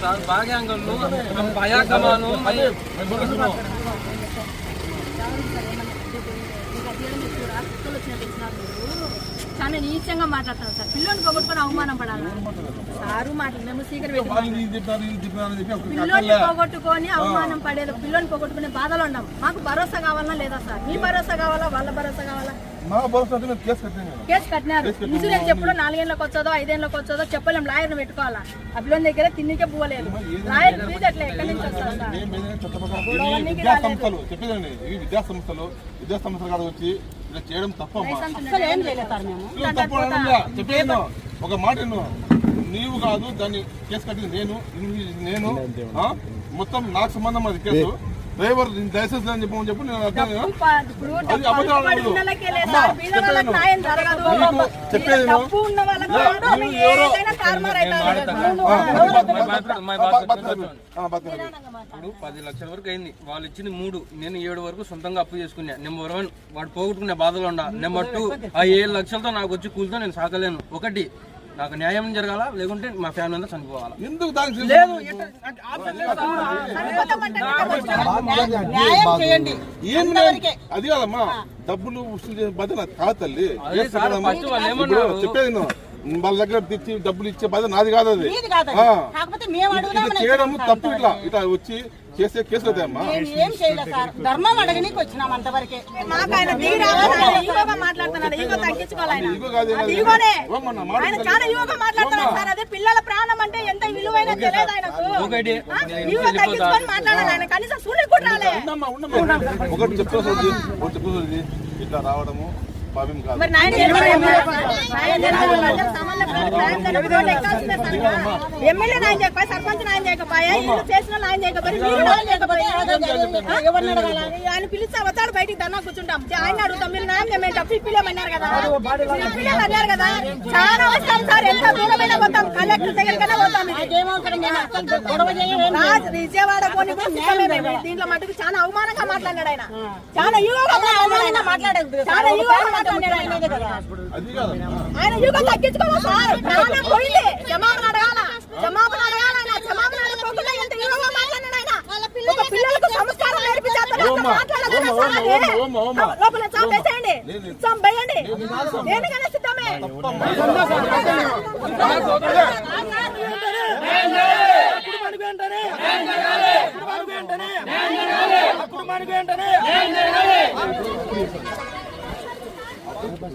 Sir భాగ్యాంగంలో భయాగమాను అసలు చాలా నీచంగా మాట్లాడతాను సార్. పిల్లోని పోగొట్టుకొని అవమానం పడాలి? సారు మాటలు మేము సీకర్ పిల్లోని. పోగొట్టుకొని అవమానం పడేది పిల్లోని పోగొట్టుకునే బాధలు ఉన్నాం. మాకు భరోసా కావాలా లేదా సార్? మీ భరోసా కావాలా? వాళ్ళ భరోసా కావాలా? కేసు కట్టాను కదా. కేసు కట్టినారు. ఇన్సూరెన్స్ ఎప్పుడో నాలుగేళ్ళకి వచ్చేదో ఐదేళ్ళకి వచ్చేదో చెప్పలేం. లాయర్ని పెట్టుకోవాలా? పిల్లని దగ్గర తిన్నికే పోలేదు లాయర్ ఫీజు ఎక్కడి నుంచి వస్తారు విద్యా సంస్థలు విద్యా సంస్థలు కాడ వచ్చి ఇలా చేయడం తప్పు. చెప్పేది ఒక మాట. నీవు కాదు దాన్ని కేసు కట్టింది నేను నేను ఆ? మొత్తం నాకు సంబంధం అది కేసు డ్రైవర్ దయచేసి అని చెప్పమని చెప్పి నేను అది అబద్ధాలు చెప్పేది. ఇప్పుడు పది లక్షల వరకు అయింది. వాళ్ళు ఇచ్చింది మూడు. నేను ఏడు వరకు సొంతంగా అప్పు చేసుకున్నా. నెంబర్ వన్ వాడు పోగొట్టుకునే బాధలు ఉండ నెంబర్ టూ ఆ ఏడు లక్షలతో నాకు వచ్చి కూలితో నేను సాకలేను ఒకటి నాకు న్యాయం జరగాల? లేకుంటే మా ఫ్యామిలీ అంతా చనిపోవాలా? ఎందుకు. అది కాదమ్మా. డబ్బులు వసూలు చేసే బాధ్యత నాది కాదు తల్లి? చెప్పేది. వాళ్ళ దగ్గర తెచ్చి డబ్బులు ఇచ్చే బాధ్యత నాది కాదు అది. చేయడం తప్పు ఇట్లా. ఇట్లా వచ్చి చేసే కేసులు అవుతాయమ్మా మేము ఏం చేయలేదు సార్. ధర్మం అడగనీకి వచ్చినాం అంతవరకే. ఆయన. చాలా సార్. అదే పిల్లల ప్రాణం అంటే ఎంత విలువైన తెలియదు ఆయనకు ఒకటి ఆ? ఈగో తగ్గించుకొని మాట్లాడాలి ఆయన కనీసం సూర్యుడు కూడా. ఒకటి చెప్తా ఇట్లా రావడము భావ్యం కాదు. మరి నాయన. నాయన చేయకపోయి సర్పంచ్ చేసిన ఆయన పిలిస్తే అవతాడు బయటికి దన్నా కూర్చుంటాం. ఆయన అడుగుతాం మీరు న్యాయం మేము డబ్బు ఇప్పిలేమన్నారు కదా. ఇప్పిలేము అన్నారు కదా. చాలా వస్తాం సార్ ఎంత దూరమైనా పోతాం. కలెక్టర్ దగ్గరికైనా పోతాం విజయవాడ పోనీ. దీంట్లో మటుకు చాలా అవమానంగా మాట్లాడాడు ఆయన. చాలా యువగా మాట్లాడాడు. మాట్లాడదు చాలా యువగా మాట్లాడాడు ఆయన అది యుగం తగ్గించుకోవాలి సార్ ప్రాణం పోయింది క్షమాపణ అడగాల క్షమాపణ అడగాల ఆయన క్షమాపణ అడగకుండా ఎంత యుగంగా మాట్లాడాడు ఆయన ఒక పిల్లలకు సంస్కారం నేర్పించాలి ఓమ్మా, ఓమ్మా, లోపల చాపేసేయండి చంపేయండి దేనికైనా సిద్ధమే నిన్న ఉదయం ఆపరేషన్ సక్సెస్ కాక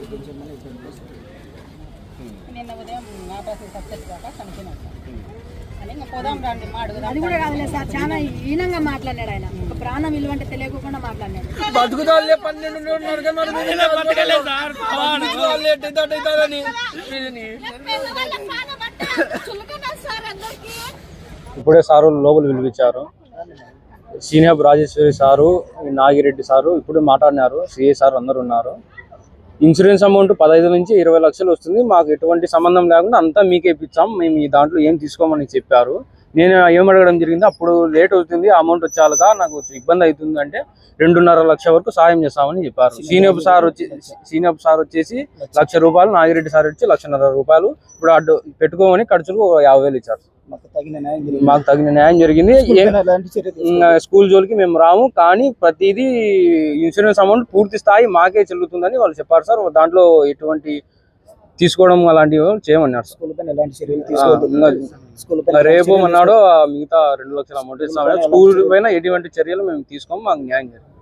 పోదాం రండి మా అడుగుదాం అది కూడా కాదులే సార్ చాలా హీనంగా మాట్లాడాడు ఆయన. ఒక ప్రాణం విలువ అంటే తెలియకుండా మాట్లాడాడు ఇప్పుడే సారు లోపల పిలిపించారు. Senior Rajeshwari sir Nagireddy sir ఇప్పుడు మాట్లాడినారు. సిఏ సార్ అందరు ఉన్నారు. ఇన్సూరెన్స్ అమౌంట్ పదహైదు నుంచి ఇరవై లక్షలు వస్తుంది. మాకు ఎటువంటి సంబంధం లేకుండా అంతా మీకే ఇప్పించాం మేము ఈ దాంట్లో ఏం తీసుకోమని చెప్పారు. నేను ఏం అడగడం జరిగింది అప్పుడు లేట్ అవుతుంది అమౌంట్ వచ్చాలుగా నాకు ఇబ్బంది అవుతుంది అంటే రెండున్నర లక్ష వరకు సాయం చేస్తామని చెప్పారు. సీనియర్ సార్ వచ్చి సీనియర్ సార్ వచ్చేసి లక్ష. రూపాయలు నాగిరెడ్డి సార్ వచ్చి లక్షన్నర రూపాయలు. ఇప్పుడు అడ్డు పెట్టుకోమని ఖర్చులకు ఒక యాభై వేలు ఇచ్చారు. మాకు తగిన న్యాయం జరిగింది. స్కూల్ జోలికి మేము రాము కానీ ప్రతిదీ ఇన్సూరెన్స్ అమౌంట్ పూర్తి స్థాయి మాకే చెల్లుతుందని వాళ్ళు చెప్పారు సార్. దాంట్లో ఎటువంటి తీసుకోవడం అలాంటివి చేయమన్నారు సార్. రేపు అన్నాడు మిగతా రెండు లక్షల అమౌంట్ ఇస్తామని స్కూల్ పైన ఎటువంటి చర్యలు మేము తీసుకోము మాకు న్యాయం జరిగింది